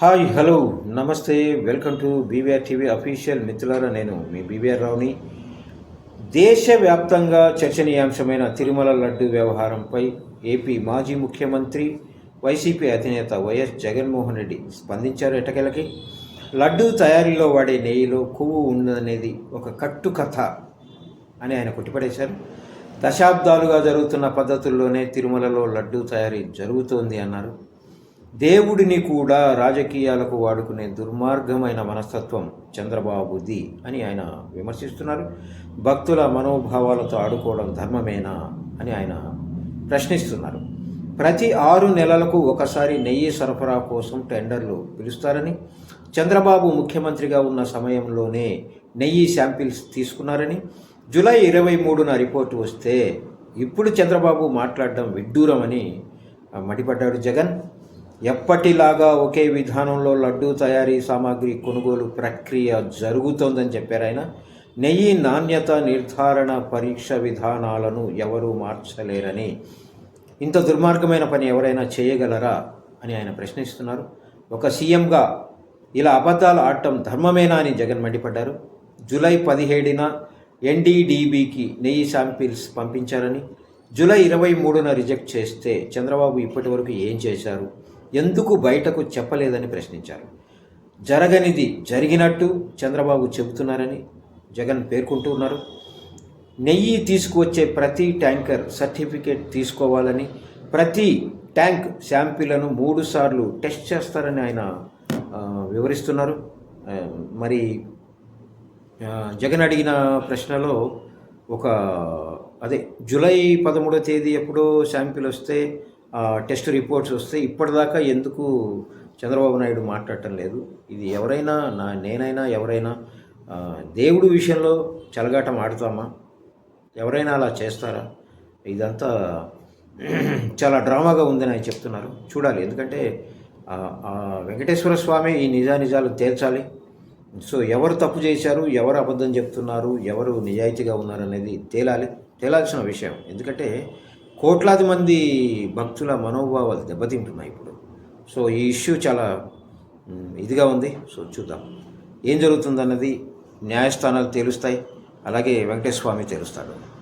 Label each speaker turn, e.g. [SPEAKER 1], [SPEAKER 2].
[SPEAKER 1] Hi hello నమస్తే welcome to BVR TV official మిత్రులారా నేను మీ బీవీఆర్ రావుని. దేశవ్యాప్తంగా చర్చనీయాంశమైన తిరుమల లడ్డు వ్యవహారంపై ఏపీ మాజీ ముఖ్యమంత్రి వైసీపీ అధినేత వైఎస్ జగన్మోహన్ రెడ్డి స్పందించారు ఎటకెలకి. లడ్డు తయారీలో వాడే నెయ్యిలో కొవ్వు ఉన్నదనేది ఒక కట్టు కథ అని ఆయన కొట్టిపడేశారు. దశాబ్దాలుగా జరుగుతున్న పద్ధతుల్లోనే తిరుమలలో లడ్డు తయారీ జరుగుతోంది అన్నారు. దేవుడిని కూడా రాజకీయాలకు వాడుకునే దుర్మార్గమైన మనస్తత్వం చంద్రబాబుది అని ఆయన విమర్శిస్తున్నారు. భక్తుల మనోభావాలతో ఆడుకోవడం ధర్మమేనా అని ఆయన ప్రశ్నిస్తున్నారు. ప్రతి ఆరు నెలలకు ఒకసారి నెయ్యి సరఫరా కోసం టెండర్లు పిలుస్తారని చంద్రబాబు ముఖ్యమంత్రిగా ఉన్న సమయంలోనే నెయ్యి శాంపిల్స్ తీసుకున్నారని జూలై ఇరవై మూడున రిపోర్టు వస్తే ఇప్పుడు చంద్రబాబు మాట్లాడడం విడ్డూరమని మడిపడ్డాడు జగన్. ఎప్పటిలాగా ఒకే విధానంలో లడ్డూ తయారీ సామాగ్రి కొనుగోలు ప్రక్రియ జరుగుతోందని చెప్పారు ఆయన. నెయ్యి నాణ్యత నిర్ధారణ పరీక్ష విధానాలను ఎవరూ మార్చలేరని. ఇంత దుర్మార్గమైన పని ఎవరైనా చేయగలరా అని ఆయన ప్రశ్నిస్తున్నారు. ఒక సీఎంగా ఇలా అబద్ధాలు ఆడటం ధర్మమేనా అని జగన్ మండిపడ్డారు. జూలై పదిహేడున ఎన్డీడీబీకి నెయ్యి శాంపిల్స్ పంపించారని. జూలై ఇరవై మూడున రిజెక్ట్ చేస్తే చంద్రబాబు ఇప్పటి వరకు ఏం చేశారు? ఎందుకు బయటకు చెప్పలేదని ప్రశ్నించారు. జరగనిది జరిగినట్టు చంద్రబాబు చెబుతున్నారని జగన్ పేర్కొంటూ ఉన్నారు. నెయ్యి తీసుకువచ్చే ప్రతి ట్యాంకర్ సర్టిఫికేట్ తీసుకోవాలని ప్రతి ట్యాంక్ శాంపిళ్ళను మూడు సార్లు టెస్ట్ చేస్తారని ఆయన వివరిస్తున్నారు. మరి జగన్ అడిగిన ప్రశ్నలో ఒక అదే జూలై పదమూడో తేదీ ఎప్పుడో శాంపిల్ వస్తే టెస్ట్ రిపోర్ట్స్ వస్తే ఇప్పటిదాకా ఎందుకు చంద్రబాబు నాయుడు మాట్లాడటం లేదు? ఇది ఎవరైనా నా నేనైనా ఎవరైనా దేవుడు విషయంలో చలగాటం ఆడతామా? ఎవరైనా అలా చేస్తారా? ఇదంతా చాలా డ్రామాగా ఉందని ఆయన చెప్తున్నారు. చూడాలి. ఎందుకంటే వెంకటేశ్వర స్వామి ఈ నిజానిజాలు తేల్చాలి. సో ఎవరు తప్పు చేశారు ఎవరు అబద్ధం చెప్తున్నారు ఎవరు నిజాయితీగా ఉన్నారు అనేది తేలాలి. తేలాల్సిన విషయం. ఎందుకంటే కోట్లాది మంది భక్తుల మనోభావాలు దెబ్బతింటున్నాయి ఇప్పుడు. సో ఈ ఇష్యూ చాలా ఇదిగా ఉంది. సో చూద్దాం. ఏం జరుగుతుందన్నది న్యాయస్థానాలు తేలుస్తాయి. అలాగే వెంకటేశ్వర స్వామి తెలుస్తాడు.